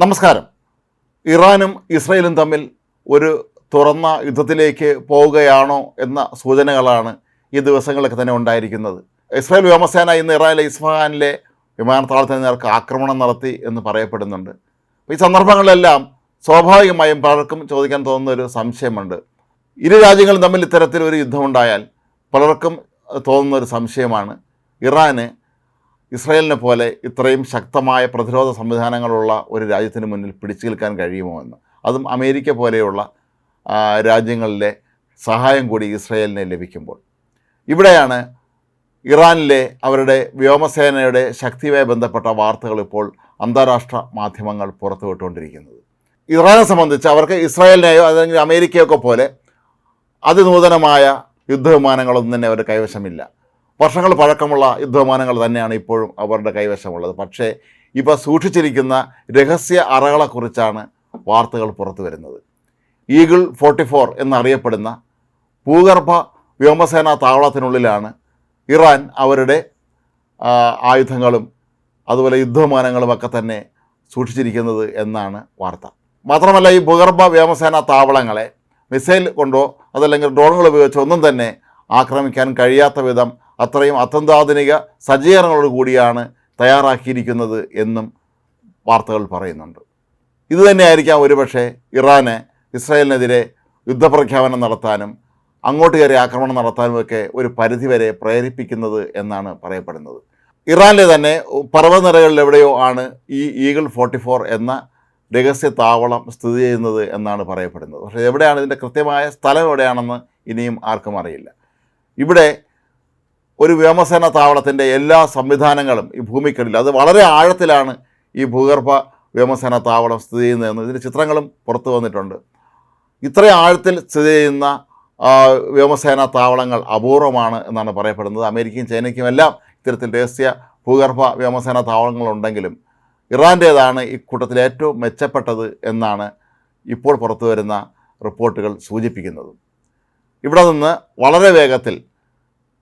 നമസ്കാരം. ഇറാനും ഇസ്രയേലും തമ്മിൽ ഒരു തുറന്ന യുദ്ധത്തിലേക്ക് പോവുകയാണോ എന്ന സൂചനകളാണ് ഈ ദിവസങ്ങളൊക്കെ തന്നെ ഉണ്ടായിരിക്കുന്നത്. ഇസ്രായേൽ വ്യോമസേന ഇന്ന് ഇറാനിലെ ഇസ്ഫഹാനിലെ വിമാനത്താവളത്തിന് നേർക്ക് ആക്രമണം നടത്തി എന്ന് പറയപ്പെടുന്നുണ്ട്. ഈ സന്ദർഭങ്ങളിലെല്ലാം സ്വാഭാവികമായും പലർക്കും ചോദിക്കാൻ തോന്നുന്ന ഒരു സംശയമുണ്ട്. ഇരു രാജ്യങ്ങളും തമ്മിൽ ഇത്തരത്തിൽ ഒരു യുദ്ധമുണ്ടായാൽ പലർക്കും തോന്നുന്ന ഒരു സംശയമാണ്. ഇറാന് ഇസ്രയേലിനെ പോലെ ഇത്രയും ശക്തമായ പ്രതിരോധ സംവിധാനങ്ങളുള്ള ഒരു രാജ്യത്തിന് മുന്നിൽ പിടിച്ചു നിൽക്കാൻ കഴിയുമോ എന്ന്. അതും അമേരിക്ക പോലെയുള്ള രാജ്യങ്ങളിലെ സഹായം കൂടി ഇസ്രയേലിന് ലഭിക്കുമ്പോൾ. ഇവിടെയാണ് ഇറാനിലെ അവരുടെ വ്യോമസേനയുടെ ശക്തിയുമായി ബന്ധപ്പെട്ട വാർത്തകൾ ഇപ്പോൾ അന്താരാഷ്ട്ര മാധ്യമങ്ങൾ പുറത്തുവിട്ടുകൊണ്ടിരിക്കുന്നത്. ഇറാനെ സംബന്ധിച്ച് അവർക്ക് ഇസ്രായേലിനെയോ അല്ലെങ്കിൽ അമേരിക്കയൊക്കെ പോലെ അതിനൂതനമായ യുദ്ധവിമാനങ്ങളൊന്നും തന്നെ അവരുടെ കൈവശമില്ല. വർഷങ്ങൾ പഴക്കമുള്ള യുദ്ധവിമാനങ്ങൾ തന്നെയാണ് ഇപ്പോഴും അവരുടെ കൈവശമുള്ളത്. പക്ഷേ ഇവ സൂക്ഷിച്ചിരിക്കുന്ന രഹസ്യ അറകളെക്കുറിച്ചാണ് വാർത്തകൾ പുറത്തു വരുന്നത്. ഈഗിൾ ഫോർട്ടി ഫോർ എന്നറിയപ്പെടുന്ന ഭൂഗർഭ വ്യോമസേനാ താവളത്തിനുള്ളിലാണ് ഇറാൻ അവരുടെ ആയുധങ്ങളും അതുപോലെ യുദ്ധവിമാനങ്ങളുമൊക്കെ തന്നെ സൂക്ഷിച്ചിരിക്കുന്നത് എന്നാണ് വാർത്ത. മാത്രമല്ല ഈ ഭൂഗർഭ വ്യോമസേനാ താവളങ്ങളെ മിസൈൽ കൊണ്ടോ അതല്ലെങ്കിൽ ഡ്രോണുകൾ ഉപയോഗിച്ചോ ഒന്നും തന്നെ ആക്രമിക്കാൻ കഴിയാത്ത വിധം അത്രയും അത്യന്താധുനിക സജ്ജീകരണങ്ങളോട് കൂടിയാണ് തയ്യാറാക്കിയിരിക്കുന്നത് എന്നും വാർത്തകൾ പറയുന്നുണ്ട്. ഇതുതന്നെയായിരിക്കാം ഒരുപക്ഷെ ഇറാന് ഇസ്രായേലിനെതിരെ യുദ്ധപ്രഖ്യാപനം നടത്താനും അങ്ങോട്ട് കയറി ആക്രമണം നടത്താനുമൊക്കെ ഒരു പരിധിവരെ പ്രേരിപ്പിക്കുന്നത് എന്നാണ് പറയപ്പെടുന്നത്. ഇറാനിലെ തന്നെ പർവനിരകളിൽ എവിടെയോ ആണ് ഈ ഈഗിൾ ഫോർട്ടി ഫോർ എന്ന രഹസ്യ താവളം സ്ഥിതി ചെയ്യുന്നത് എന്നാണ് പറയപ്പെടുന്നത്. പക്ഷേ എവിടെയാണ് ഇതിന്റെ കൃത്യമായ സ്ഥലം എവിടെയാണെന്ന് ഇനിയും ആർക്കും അറിയില്ല. ഇവിടെ ഒരു വ്യോമസേന താവളത്തിന്റെ എല്ലാ സംവിധാനങ്ങളും ഈ ഭൂമിക്കടിയിൽ. അത് വളരെ ആഴത്തിലാണ് ഈ ഭൂഗർഭ വ്യോമസേന താവളം സ്ഥിതി ചെയ്യുന്നതെന്ന് ഇതിന്റെ ചിത്രങ്ങളും പുറത്തു വന്നിട്ടുണ്ട്. ഇത്രയും ആഴത്തിൽ സ്ഥിതി ചെയ്യുന്ന വ്യോമസേന താവളങ്ങൾ അപൂർവമാണ് എന്നാണ് പറയപ്പെടുന്നത്. അമേരിക്കയും ചൈനയ്ക്കും എല്ലാം ഇത്തരത്തിൽ രഹസ്യ ഭൂഗർഭ വ്യോമസേന താവളങ്ങളുണ്ടെങ്കിലും ഇറാന്റേതാണ് ഇക്കൂട്ടത്തിൽ ഏറ്റവും മെച്ചപ്പെട്ടത് എന്നാണ് ഇപ്പോൾ പുറത്തു വരുന്ന റിപ്പോർട്ടുകൾ സൂചിപ്പിക്കുന്നത്. ഇവിടെ നിന്ന് വളരെ വേഗത്തിൽ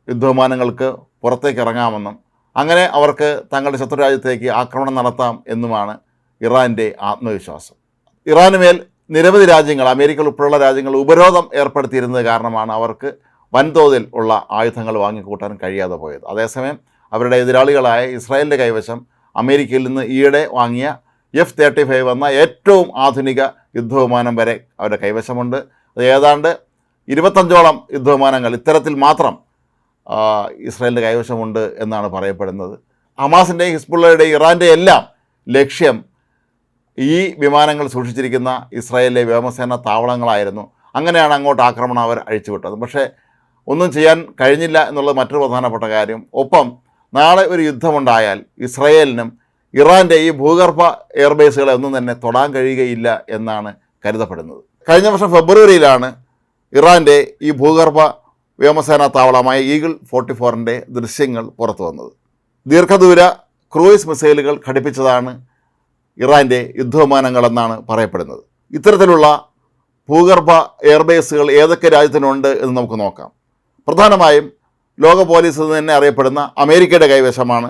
യുദ്ധവിമാനങ്ങൾക്ക് പുറത്തേക്ക് ഇറങ്ങാമെന്നും അങ്ങനെ അവർക്ക് തങ്ങളുടെ ശത്രുരാജ്യത്തേക്ക് ആക്രമണം നടത്താം എന്നുമാണ് ഇറാന്റെ ആത്മവിശ്വാസം. ഇറാന് മേൽ നിരവധി രാജ്യങ്ങൾ അമേരിക്ക ഉൾപ്പെടെയുള്ള രാജ്യങ്ങൾ ഉപരോധം ഏർപ്പെടുത്തിയിരുന്നത് കാരണമാണ് അവർക്ക് വൻതോതിൽ ഉള്ള ആയുധങ്ങൾ വാങ്ങിക്കൂട്ടാൻ കഴിയാതെ പോയത്. അതേസമയം അവരുടെ എതിരാളികളായ ഇസ്രായേലിന്റെ കൈവശം അമേരിക്കയിൽ നിന്ന് ഈയിടെ വാങ്ങിയ എഫ് തേർട്ടി ഫൈവ് എന്ന ഏറ്റവും ആധുനിക യുദ്ധവിമാനം വരെ അവരുടെ കൈവശമുണ്ട്. അത് ഏതാണ്ട് ഇരുപത്തഞ്ചോളം യുദ്ധവിമാനങ്ങൾ ഇത്തരത്തിൽ മാത്രം ഇസ്രായേലിന്റെ കൈവശമുണ്ട് എന്നാണ് പറയപ്പെടുന്നത്. ഹമാസിന്റെയും ഹിസ്ബുള്ളയുടെയും ഇറാന്റെ എല്ലാം ലക്ഷ്യം ഈ വിമാനങ്ങൾ സൂക്ഷിച്ചിരിക്കുന്ന ഇസ്രായേലിലെ വ്യോമസേന താവളങ്ങളായിരുന്നു. അങ്ങനെയാണ് അങ്ങോട്ട് ആക്രമണം അവർ അഴിച്ചുവിട്ടത്. പക്ഷേ ഒന്നും ചെയ്യാൻ കഴിഞ്ഞില്ല എന്നുള്ളത് മറ്റൊരു പ്രധാനപ്പെട്ട കാര്യം. ഒപ്പം നാളെ ഒരു യുദ്ധമുണ്ടായാൽ ഇസ്രായേലിനും ഇറാന്റെ ഈ ഭൂഗർഭ എയർബേസുകളെ ഒന്നും തന്നെ തൊടാൻ കഴിയുകയില്ല എന്നാണ് കരുതപ്പെടുന്നത്. കഴിഞ്ഞ വർഷം ഫെബ്രുവരിയിലാണ് ഇറാന്റെ ഈ ഭൂഗർഭ വ്യോമസേനാ താവളമായ ഈഗിൾ ഫോർട്ടി ഫോറിന്റെ ദൃശ്യങ്ങൾ പുറത്തു വന്നത്. ദീർഘദൂര ക്രൂയിസ് മിസൈലുകൾ ഘടിപ്പിച്ചതാണ് ഇറാന്റെ യുദ്ധവിമാനങ്ങളെന്നാണ് പറയപ്പെടുന്നത്. ഇത്തരത്തിലുള്ള ഭൂഗർഭ എയർബേസുകൾ ഏതൊക്കെ രാജ്യത്തിനുണ്ട് എന്ന് നമുക്ക് നോക്കാം. പ്രധാനമായും ലോക പോലീസ് എന്ന് തന്നെ അറിയപ്പെടുന്ന അമേരിക്കയുടെ കൈവശമാണ്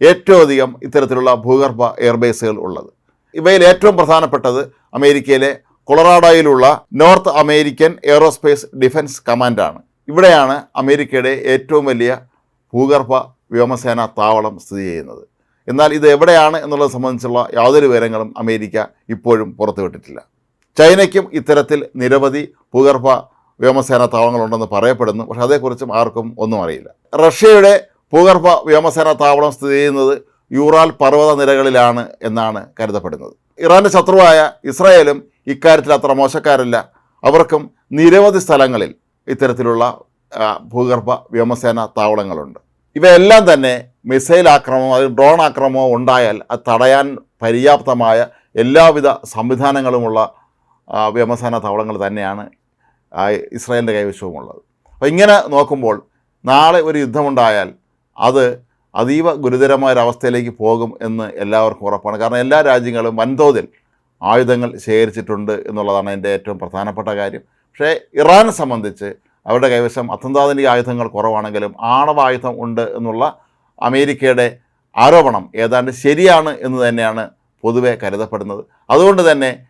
ഏറ്റവും അധികം ഇത്തരത്തിലുള്ള ഭൂഗർഭ എയർബേസുകൾ ഉള്ളത്. ഇവയിൽ ഏറ്റവും പ്രധാനപ്പെട്ടത് അമേരിക്കയിലെ കൊളറാഡോയിലുള്ള നോർത്ത് അമേരിക്കൻ എയറോസ്പേസ് ഡിഫൻസ് കമാൻഡാണ്. ഇവിടെയാണ് അമേരിക്കയുടെ ഏറ്റവും വലിയ ഭൂഗർഭ വ്യോമസേന താവളം സ്ഥിതി ചെയ്യുന്നത്. എന്നാൽ ഇത് എവിടെയാണ് എന്നുള്ളത് സംബന്ധിച്ചുള്ള യാതൊരു വിവരങ്ങളും അമേരിക്ക ഇപ്പോഴും പുറത്തുവിട്ടിട്ടില്ല. ചൈനയ്ക്കും ഇത്തരത്തിൽ നിരവധി ഭൂഗർഭ വ്യോമസേന താവളങ്ങളുണ്ടെന്ന് പറയപ്പെടുന്നു. പക്ഷേ അതേക്കുറിച്ചും ആർക്കും ഒന്നും അറിയില്ല. റഷ്യയുടെ ഭൂഗർഭ വ്യോമസേന താവളം സ്ഥിതി ചെയ്യുന്നത് യൂറാൽ പർവത നിരകളിലാണ് എന്നാണ് കരുതപ്പെടുന്നത്. ഇറാന്റെ ശത്രുവായ ഇസ്രായേലും ഇക്കാര്യത്തിൽ അത്ര മോശക്കാരല്ല. അവർക്കും നിരവധി സ്ഥലങ്ങളിൽ ഇത്തരത്തിലുള്ള ഭൂഗർഭ വ്യോമസേന താവളങ്ങളുണ്ട്. ഇവയെല്ലാം തന്നെ മിസൈൽ ആക്രമണമോ അല്ലെങ്കിൽ ഡ്രോൺ ആക്രമണമോ ഉണ്ടായാൽ അത് തടയാൻ പര്യാപ്തമായ എല്ലാവിധ സംവിധാനങ്ങളുമുള്ള വ്യോമസേന താവളങ്ങൾ തന്നെയാണ് ഇസ്രായേലിന്റെ കൈവശവുമുള്ളത്. അപ്പോൾ ഇങ്ങനെ നോക്കുമ്പോൾ നാളെ ഒരു യുദ്ധമുണ്ടായാൽ അത് അതീവ ഗുരുതരമായ ഒരവസ്ഥയിലേക്ക് പോകും എന്ന് എല്ലാവർക്കും ഉറപ്പാണ്. കാരണം എല്ലാ രാജ്യങ്ങളും വൻതോതിൽ ആയുധങ്ങൾ ശേഖരിച്ചിട്ടുണ്ട് എന്നുള്ളതാണ് എന്റെ ഏറ്റവും പ്രധാനപ്പെട്ട കാര്യം. പക്ഷേ ഇറാനെ സംബന്ധിച്ച് അവരുടെ കൈവശം അത്യന്താധുനിക ആയുധങ്ങൾ കുറവാണെങ്കിലും ആണവായുധം ഉണ്ട് എന്നുള്ള അമേരിക്കയുടെ ആരോപണം ഏതാണ്ട് ശരിയാണ് എന്ന് തന്നെയാണ് പൊതുവെ കരുതപ്പെടുന്നത്. അതുകൊണ്ട് തന്നെ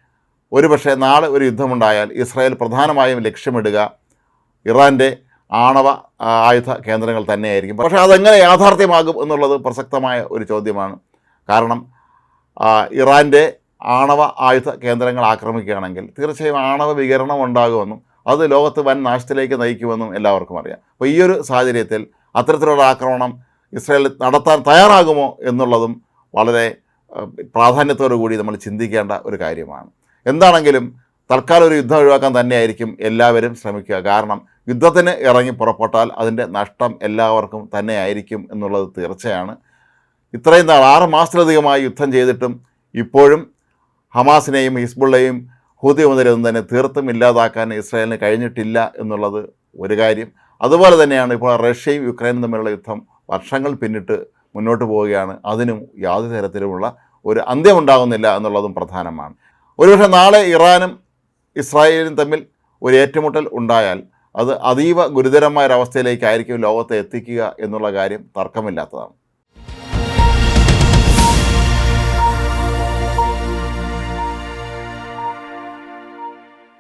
ഒരുപക്ഷെ നാളെ ഒരു യുദ്ധമുണ്ടായാൽ ഇസ്രായേൽ പ്രധാനമായും ലക്ഷ്യമിടുക ഇറാന്റെ ആണവ ആയുധ കേന്ദ്രങ്ങൾ തന്നെയായിരിക്കും. പക്ഷേ അതെങ്ങനെ യാഥാർത്ഥ്യമാകും എന്നുള്ളത് പ്രസക്തമായ ഒരു ചോദ്യമാണ്. കാരണം ഇറാന്റെ ആണവ ആയുധ കേന്ദ്രങ്ങൾ ആക്രമിക്കുകയാണെങ്കിൽ തീർച്ചയായും ആണവ വികരണം ഉണ്ടാകുമെന്നും അത് ലോകത്ത് വൻ നാശത്തിലേക്ക് നയിക്കുമെന്നും എല്ലാവർക്കും അറിയാം. അപ്പോൾ ഈ ഒരു സാഹചര്യത്തിൽ അത്തരത്തിലുള്ള ആക്രമണം ഇസ്രായേൽ നടത്താൻ തയ്യാറാകുമോ എന്നുള്ളതും വളരെ പ്രാധാന്യത്തോടു കൂടി നമ്മൾ ചിന്തിക്കേണ്ട ഒരു കാര്യമാണ്. എന്താണെങ്കിലും തൽക്കാലം ഒരു യുദ്ധം ഒഴിവാക്കാൻ തന്നെയായിരിക്കും എല്ലാവരും ശ്രമിക്കുക. കാരണം യുദ്ധത്തിന് ഇറങ്ങി പുറപ്പെട്ടാൽ അതിന്റെ നഷ്ടം എല്ലാവർക്കും തന്നെയായിരിക്കും എന്നുള്ളത് തീർച്ചയാണ്. ഇത്രയും നാൾ ആറ് മാസത്തിലധികമായി യുദ്ധം ചെയ്തിട്ടും ഇപ്പോഴും ഹമാസിനെയും ഹിസ്ബുള്ളയും ഹൂതി മുതലൊന്നും തന്നെ തീർത്തും ഇല്ലാതാക്കാൻ ഇസ്രായേലിന് കഴിഞ്ഞിട്ടില്ല എന്നുള്ളത് ഒരു കാര്യം. അതുപോലെ തന്നെയാണ് ഇപ്പോൾ റഷ്യയും യുക്രൈനും തമ്മിലുള്ള യുദ്ധം വർഷങ്ങൾ പിന്നിട്ട് മുന്നോട്ട് പോവുകയാണ്. അതിനും യാതൊരു തരത്തിലുമുള്ള ഒരു അന്ത്യമുണ്ടാകുന്നില്ല എന്നുള്ളതും പ്രധാനമാണ്. ഒരുപക്ഷെ നാളെ ഇറാനും ഇസ്രായേലും തമ്മിൽ ഒരു ഏറ്റുമുട്ടൽ ഉണ്ടായാൽ അത് അതീവ ഗുരുതരമായ ഒരവസ്ഥയിലേക്കായിരിക്കും ലോകത്തെ എത്തിക്കുക എന്നുള്ള കാര്യം തർക്കമില്ലാത്തതാണ്.